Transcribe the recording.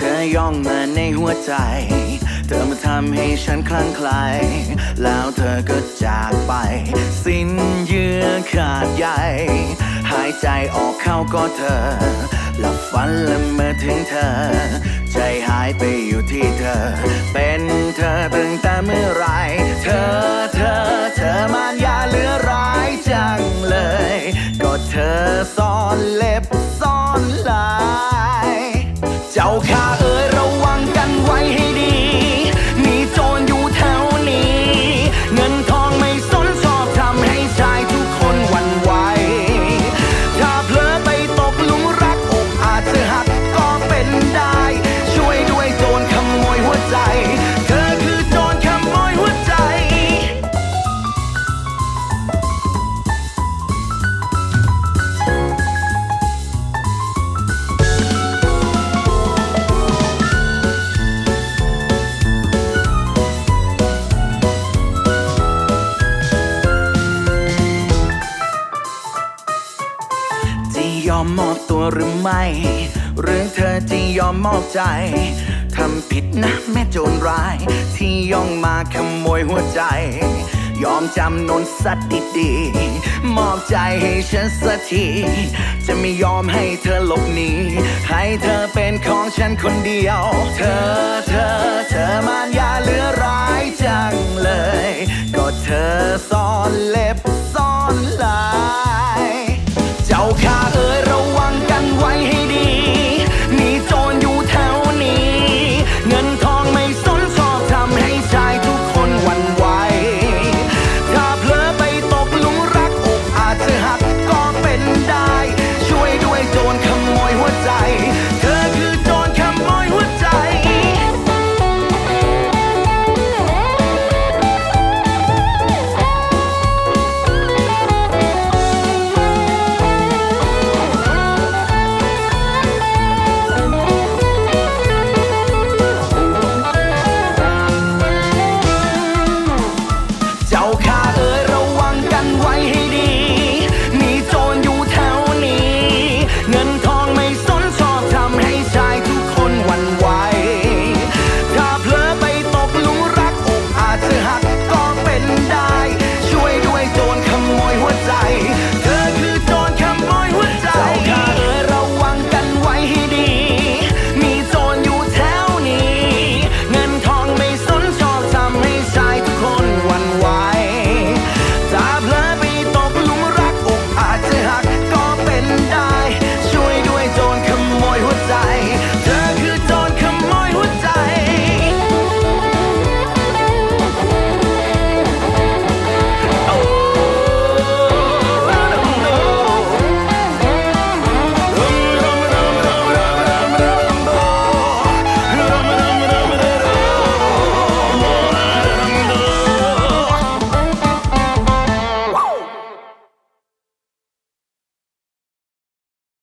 ธอย่องมาในหัวใจ เธอมาทำให้ฉันคลั่งไคล้แล้วเธอก็จากไป สิ้นเยื่อขาดใยหายใจออกเข้าก็เธอหลับฝันละเมื่อถึงเธอ ใจหายไปอยู่ที่เธอ เป็นเธอตั้งแต่เมื่อไร เธอเธอเธอมันยาเหลือร้ายจังเลย ก็เธอซ่อนเล็บซ่อนลาย เจ้าข้า ยอมมอบตัวหรือไม่ หรือเธอจะยอมมอบใจ ทำผิดนะแม่โจรร้าย ที่ย่องมาขโมยหัวใจ ยอมจำนนสัตว์ดีๆมอบใจให้ฉันสักที จะไม่ยอมให้เธอหลบหนี ให้เธอเป็นของฉันคนเดียว เธอเธอเธอมา